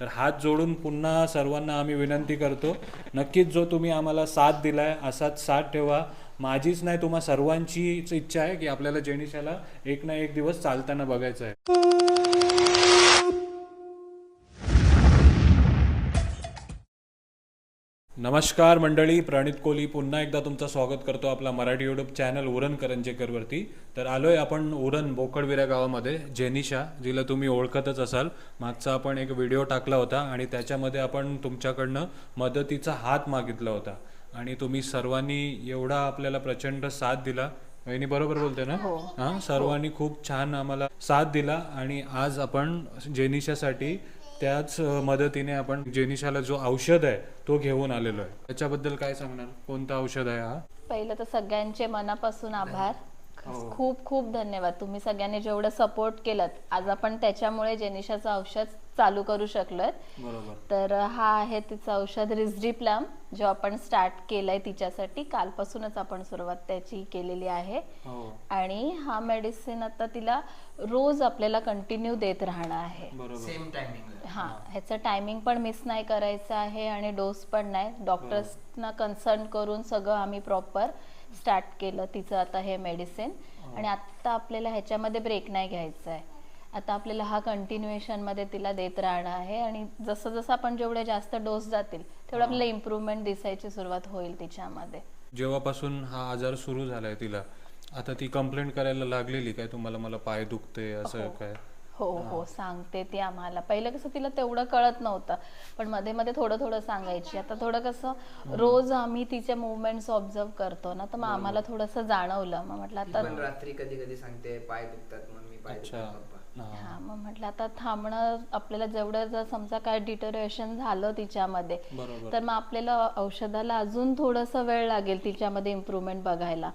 तर हात जोडून पुन्हा सर्वांना आम्ही विनंती करतो नक्कीच जो तुम्ही आम्हाला साथ दिलाय असाच साथ ठेवा. माझीच नाही तुम्हा सर्वांचीच इच्छा आहे की आपल्याला जेनिशाला एक ना एक दिवस चालताना बघायचं आहे. नमस्कार मंडळी प्रणित कोहली पुन्हा एकदा तुमचं स्वागत करतो आपला मराठी युट्यूब चॅनल उरण करंजेकरवरती. तर आलोय आपण उरण बोकडविरा गावामध्ये जेनिशा जिला तुम्ही ओळखतच असाल. मागचा आपण एक व्हिडिओ टाकला होता आणि त्याच्यामध्ये आपण तुमच्याकडनं मदतीचा हात मागितला होता. आणि तुम्ही सर्वांनी एवढा आपल्याला प्रचंड साथ दिला. वहिनी बरोबर बोलते ना? हा. सर्वांनी खूप छान आम्हाला साथ दिला आणि आज आपण जेनिशासाठी त्याच मदतीने आपण जेनिशाला जो औषध आहे तो घेऊन आलेलो आहे. त्याच्याबद्दल काय सांगणार? कोणतं औषध आहे हा? पहिलं तर सगळ्यांचे मनापासून आभार. खूप खूप धन्यवाद. तुम्ही सगळ्यांनी जेवढं सपोर्ट केलं आज आपण त्याच्यामुळे जेनिशाचं औषध चालू करू शकलोय. बरोबर. तर हा आहे तिचं औषध रिझडी प्लम जो आपण स्टार्ट केलंय तिच्यासाठी. कालपासूनच आपण सुरुवात त्याची केलेली आहे. हो. आणि हा मेडिसिन आता तिला रोज आपल्याला कंटिन्यू देत राहणं आहे. बरोबर. सेम टायमिंग हा ह्याचं टायमिंग पण मिस नाही करायचं आहे आणि डोस पण नाही. डॉक्टर्सना कन्सर्न करून सगळं आम्ही प्रॉपर स्टार्ट केलं तिचं आता हे मेडिसिन आणि आता आपल्याला ह्याच्यामध्ये ब्रेक नाही घ्यायचा आहे. आता आपल्याला हा कंटिन्युएशनमध्ये तिला देत राहणं आहे. आणि जसं जसं आपण जेवढे जास्त डोस जातील तेवढं आपल्याला इम्प्रूव्हमेंट दिसायची सुरुवात होईल तिच्यामध्ये. जेव्हापासून हा आजार सुरू झालाय तिला आता ती कंप्लेंट करायला लागलेली काय? तुम्हाला मला पाय दुखते असं काय? हो हो. सांगते ती आम्हाला. पहिलं कसं तिला तेवढं कळत नव्हतं पण मध्ये मध्ये थोडं थोडं सांगायची. आता थोडं कसं रोज आम्ही तिचे मुवमेंट्स ऑब्झर्व करतो ना तर मग आम्हाला थोडंसं जाणवलं. मग म्हटलं आता पण रात्री कधी कधी सांगते पाय दुखतात मम्मी पाय अच्छा. दुखतात पप्पा. हा. मग म्हटलं आता थांबणं आपल्याला जेवढं जर समजा काय डिटोरिएशन झालं तिच्यामध्ये बरोबर. तर मग आपल्याला औषधाला अजून थोडंसं वेळ लागेल तिच्यामध्ये इम्प्रूव्हमेंट बघायला.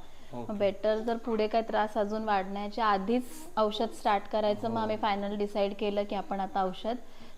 बेटर जर पुढे काय त्रास अजून वाढण्याच्या आधीच औषध स्टार्ट करायचं मग आम्ही फायनल डिसाईड केलं की आपण आता औषध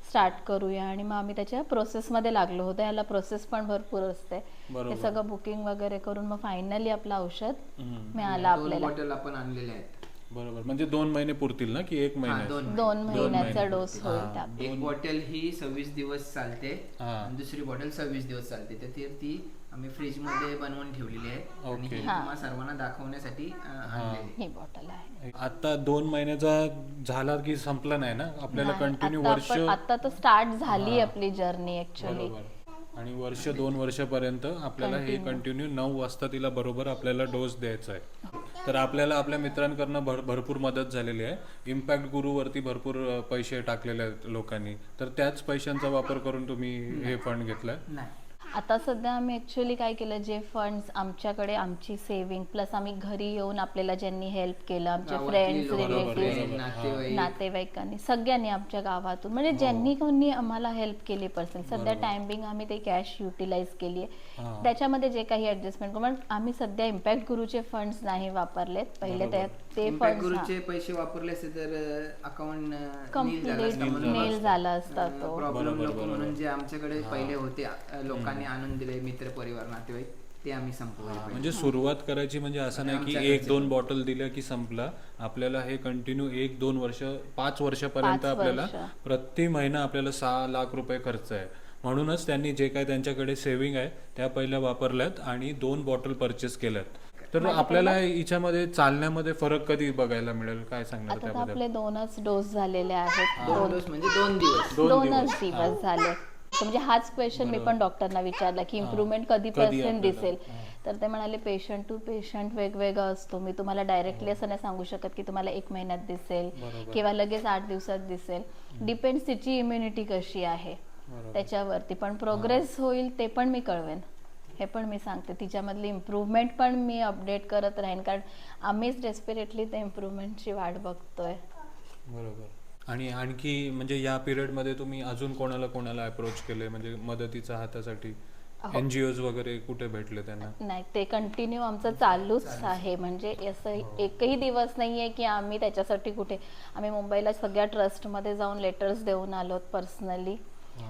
स्टार्ट करूया. आणि मग आम्ही त्याच्या प्रोसेसमध्ये लागलो होतो. याला प्रोसेस पण भरपूर असते. हे सगळं बुकिंग वगैरे करून मग फायनली आपलं औषध. मिळालं आपल्याला. बॉटल आपण आहेत. बरोबर. म्हणजे दोन महिने पुरतील ना की एक हा महिने? दोन दोन महिन्याचा महिने. डोस होईल एक बॉटल ही सव्वीस दिवस चालते हा. आणि दुसरी बॉटल सव्वीस दिवस चालते. तर ती ती आम्ही फ्रीजमध्ये बनवून ठेवलेली आहे. आणि ओके. ही तुम्हाला सर्वांना दाखवण्यासाठी अं, आणलेली ही बॉटल आहे. आता दोन महिन्याचा झाला की संपला नाही ना? आपल्याला नाही, कंटिन्यू आता वर्ष आपण- आता तर स्टार्ट झाली आपली जर्नी ऍक्च्युली बरोबर. आणि वर्ष दोन वर्षापर्यंत आपल्याला हे कंटिन्यू नऊ वाजता तिला बरोबर आपल्याला डोस द्यायचा आहे. तर आपल्याला आपल्या मित्रांकडनं भर भरपूर मदत झालेली आहे. इम्पॅक्ट गुरुवरती भरपूर पैसे टाकलेले आहेत लोकांनी. तर त्याच पैशांचा वापर करून तुम्ही हे फंड घेतलाय? नाही. आता सध्या आम्ही ऍक्च्युली काय केलं जे फंड्स आमच्याकडे आमची सेव्हिंग प्लस आम्ही घरी येऊन आपल्याला ज्यांनी हेल्प केलं आमचे फ्रेंड्स रिलेटिव्ह नातेवाईक. नातेवाईकांनी सगळ्यांनी आमच्या गावातून म्हणजे ज्यांनी कोणी आम्हाला हेल्प केली पर्सन सध्या टायमिंग आम्ही ते कॅश युटिलाइज केली आहे. त्याच्यामध्ये जे काही ऍडजस्टमेंट करून आम्ही सध्या इम्पॅक्ट गुरुचे फंड्स नाही वापरलेत. पहिले त्या- ते गुरुचे पैसे वापरले असते तर अकाउंट कंप्लीट नेल झाला असता तो. प्रॉब्लेम म्हणून जे आमच्याकडे पहिले होते अं, लोकांनी आणून दिले मित्र परिवार नातेवाईक ते आम्ही संपवले हा, म्हणजे सुरुवात करायची म्हणजे असं नाही की एक दोन बॉटल दिल्या की संपला. आपल्याला हे कंटिन्यू एक दोन वर्ष पाच वर्षापर्यंत पाच आपल्याला वर्ष. प्रति महिना आपल्याला सहा लाख रुपये खर्च आहे. म्हणूनच त्यांनी जे काय त्यांच्याकडे सेव्हिंग आहे त्या पहिल्या वापरल्यात आणि दोन बॉटल परचेस केल्यात. तर आपल्याला हिच्यामध्ये चालण्यामध्ये फरक कधी बघायला मिळेल? काय सांगणार आता तर त्याबद्दल? आपले दोनच डोस झालेले आहेत. दोन डोस म्हणजे दोन दिवस. दोनच दिवस. झाले. म्हणजे हाच क्वेश्चन मी पण डॉक्टरना विचारला की इम्प्रुव्हमेंट कधी पर्सेंट दिसेल? तर ते म्हणाले पेशंट टू पेशंट वेगवेगळा असतो. मी तुम्हाला डायरेक्टली असं नाही सांगू शकत की तुम्हाला एक महिन्यात दिसेल किंवा लगेच आठ दिवसात दिसेल. डिपेंड्स तिची इम्युनिटी कशी आहे त्याच्यावरती. पण प्रोग्रेस होईल ते पण मी कळवेन. हे पण मी सांगते. तिच्यामधली इम्प्रूव्हमेंट पण मी अपडेट करत राहीन. कारण आम्हीच डेस्पिरेटली त्या इम्प्रूव्हमेंटची वाट बघतोय. बरोबर. आणि आणखी म्हणजे या पिरियडमध्ये तुम्ही अजून कोणाला कोणाला अप्रोच केले म्हणजे मदतीच्या हातासाठी? एनजीओ वगैरे कुठे भेटले त्यांना? नाही ते कंटिन्यू आमचं चालूच आहे. म्हणजे असं एकही दिवस नाहीये की आम्ही त्याच्यासाठी कुठे आम्ही मुंबईला सगळ्या ट्रस्टमध्ये जाऊन लेटर्स देऊन आलोत पर्सनली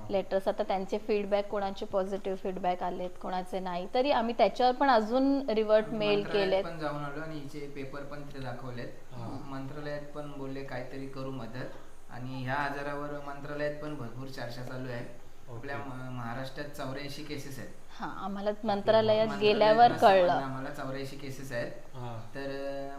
लेटर्स आता त्यांचे फीडबॅक कोणाचे पॉझिटिव्ह फीडबॅक आलेत कोणाचे नाही. तरी आम्ही त्याच्यावर पण अजून रिवर्ट मेल केलेत पण जाऊन आलो आणि हिचे पेपर पण तिथे दाखवलेत. मंत्रालयात पण बोलले काहीतरी करू मदत. आणि ह्या आजारावर मंत्रालयात पण भरपूर चर्चा चालू आहे. आपल्या महाराष्ट्रात चौऱ्याऐंशी केसेस आहेत. हा आम्हाला मंत्रालयात गेल्यावर कळलं. आम्हाला चौऱ्याऐंशी केसेस आहेत. हा. तर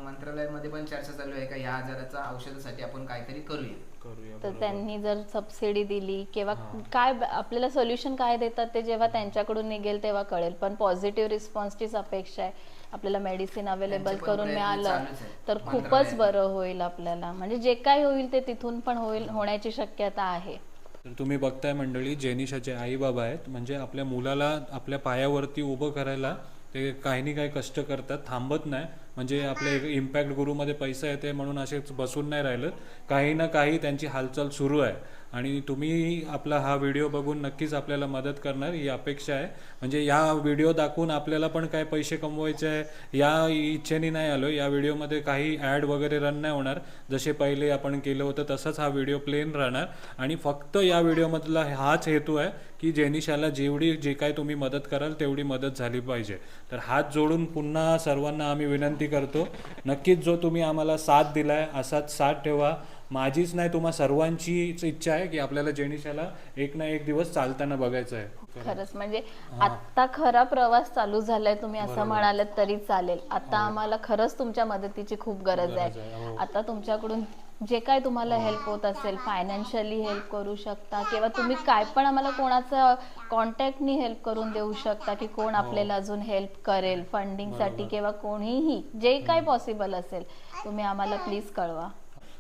मंत्रालयामध्ये पण चर्चा चालू आहे का ह्या आजाराचा औषधासाठी आपण काहीतरी करूया. करूया तर त्यांनी जर सबसिडी दिली किंवा काय ब- आपल्याला सोल्युशन काय देतात ते जेव्हा त्यांच्याकडून निघेल तेव्हा कळेल. पण पॉझिटिव्ह रिस्पॉन्सचीच अपेक्षा आहे. आपल्याला मेडिसिन अवेलेबल त्यांचे पण करून प्रयत्न मिळालं चालूच आहेत. तर खूपच मंत्रालयात. बरं होईल आपल्याला. म्हणजे जे काय होईल ते तिथून पण होईल होण्याची शक्यता आहे. तर तुम्ही बघताय मंडळी जेनिशाचे आई बाबा आहेत. म्हणजे आपल्या मुलाला आपल्या पायावरती उभं करायला ते काही नाही काही कष्ट करतात थांबत नाही. म्हणजे आपले इम्पॅक्ट गुरुमध्ये पैसा येते म्हणून असेच बसून नाही राहिलं. काही ना काही त्यांची हालचाल सुरू आहे. आणि तुम्ही आपला हा व्हिडिओ बघून नक्कीच आपल्याला मदत करणार ही अपेक्षा आहे. म्हणजे या व्हिडिओ दाखवून आपल्याला पण काय पैसे कमवायचे आहे या इच्छेने नाही आलो या व्हिडिओमध्ये काही ॲड वगैरे रन नाही होणार. जसे पहिले आपण केलं होतं तसंच हा व्हिडिओ प्लेन राहणार. आणि फक्त या व्हिडिओमधला हाच हेतू आहे की जेनिशाला जेवढी जे काय तुम्ही मदत कराल तेवढी मदत झाली पाहिजे. तर हात जोडून पुन्हा सर्वांना आम्ही विनंती करतो नक्कीच जो तुम्ही आम्हाला साथ दिलाय असाच साथ ठेवा. माझीच नाही तुम्हा सर्वांचीच इच्छा आहे की आपल्याला जेनिशाला एक ना एक दिवस चालताना बघायचं आहे. खरंच म्हणजे आता खरा प्रवास चालू झालाय तुम्ही असं म्हणालात तरी चालेल. आता आम्हाला खरंच तुमच्या मदतीची खूप गरज आहे. आता तुमच्याकडून जे काय तुम्हाला हेल्प होत असेल फायनान्शियली हेल्प करू शकता किंवा तुम्ही काय पण आम्हाला कोणाचं कॉन्टॅक्टनी हेल्प करून देऊ शकता की कोण आपल्याला अजून हेल्प करेल फंडिंगसाठी किंवा कोणीही जे काय पॉसिबल असेल तुम्ही आम्हाला प्लीज कळवा.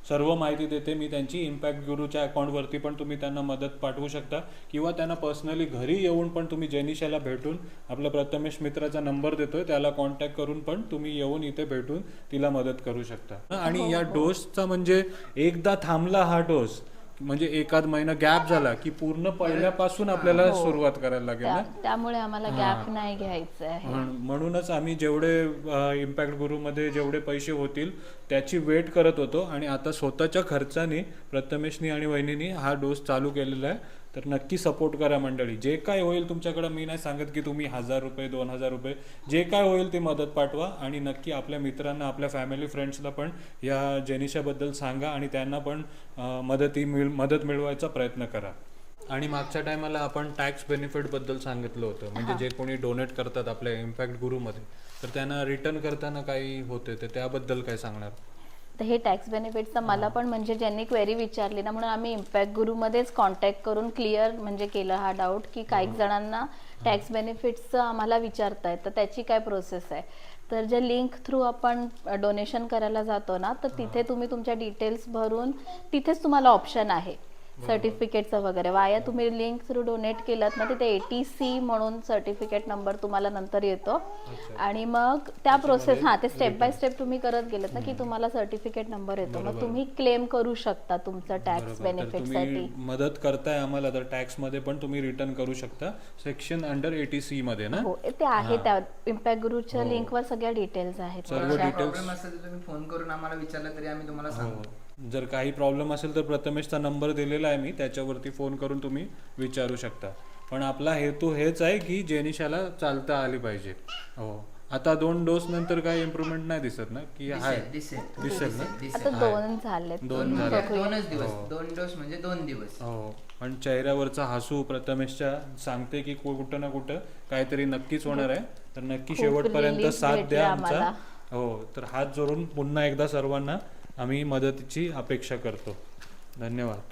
सर्व माहिती देते. मी त्यांची इम्पॅक्ट गुरुच्या अकाउंटवरती पण तुम्ही त्यांना मदत पाठवू शकता. किंवा त्यांना पर्सनली घरी येऊन पण तुम्ही जेनिशाला भेटून आपला प्रथमेश मित्राचा नंबर देतोय. त्याला कॉन्टॅक्ट करून पण तुम्ही येऊन इथे भेटून तिला मदत करू शकता. आणि या डोसचा म्हणजे एकदा थांबला हा डोस म्हणजे एखाद महिना गॅप झाला की पूर्ण पहिल्यापासून आपल्याला सुरुवात करायला लागेल ना? त्या- त्यामुळे आम्हाला गॅप नाही घ्यायचं आहे. म्हण- म्हणूनच आम्ही जेवढे इम्पॅक्ट गुरुमध्ये जेवढे पैसे होतील त्याची वेट करत होतो आणि आता स्वतःच्या खर्चाने प्रथमेशनी आणि वहिनीनी हा डोस चालू केलेला आहे. तर नक्की सपोर्ट करा मंडळी. जे काय होईल तुमच्याकडे मी नाही सांगत की तुम्ही हजार रुपये दोन हजार रुपये जे काय होईल ते मदत पाठवा आणि नक्की आपल्या मित्रांना आपल्या फॅमिली फ्रेंड्सला पण या जेनिशाबद्दल सांगा आणि त्यांना पण मदती मिळ मदत मिळवायचा प्रयत्न करा. आणि मागच्या टायमाला आपण टॅक्स बेनिफिटबद्दल सांगितलं होतं. म्हणजे जे कोणी डोनेट करतात आपल्या इम्पॅक्ट गुरुमध्ये तर त्यांना रिटर्न करताना काही होते तर त्याबद्दल काय सांगणार? तर हे टॅक्स बेनिफिटचं मला पण म्हणजे ज्यांनी क्वेरी विचारली ना म्हणून आम्ही इम्पॅक्ट गुरुमध्येच कॉन्टॅक्ट करून क्लिअर म्हणजे केलं हा डाऊट की काही जणांना टॅक्स बेनिफिट्सचं आम्हाला विचारतायत. तर त्याची काय प्रोसेस आहे? तर जे लिंक थ्रू आपण डोनेशन करायला जातो ना तर तिथे तुम्ही तुमच्या डिटेल्स भरून तिथेच तुम्हाला ऑप्शन आहे. सर्टिफिकेटचं वगैरे. वाया तुम्ही लिंक थ्रू डोनेट केलं ना तिथे एटी सी म्हणून सर्टिफिकेट नंबर तुम्हाला नंतर येतो. आणि मग त्या प्रोसेस हा ते स्टेप बाय स्टेप तुम्ही करत गेलेत ना की तुम्हाला सर्टिफिकेट नंबर येतो. मग तुम्ही क्लेम करू शकता तुमचं टॅक्स बेनिफिट मदत करताय आम्हाला तर टॅक्समध्ये पण तुम्ही रिटर्न करू शकता. सेक्शन अंडर एटी सी मध्ये ना? हो ते आहे त्या इम्पॅक्ट गुरुच्या लिंकवर सगळ्या डिटेल्स आहेत. सर्व काय डिटेल्स प्रॉब्लेम असेल तर तुम्ही फोन करून आम्हाला विचारलं तरी आम्ही तुम्हाला सांगू. जर काही प्रॉब्लेम असेल तर प्रथमेशचा नंबर दिलेला आहे मी त्याच्यावरती फोन करून तुम्ही विचारू शकता. पण आपला हेतू हेच आहे की जेनिशाला चालता आली पाहिजे. हो. आता दोन डोस नंतर काही इम्प्रुव्हमेंट नाही दिसत ना? की हाय दिसेल. दिसेल ना? आता दोन झालेत. दोन झाले दोनच दिवस. दोन डोस म्हणजे दोन दिवस. हो. पण चेहऱ्यावरचा हसू प्रथमेशच्या सांगते की कु- कुठं ना कुठं काहीतरी नक्कीच होणार आहे. तर नक्की खूप शेवटपर्यंत relief साथ भेटला द्या आमचा. आम्हाला. हो. तर हात जोडून पुन्हा एकदा सर्वांना आम्ही मदतीची अपेक्षा करतो. धन्यवाद.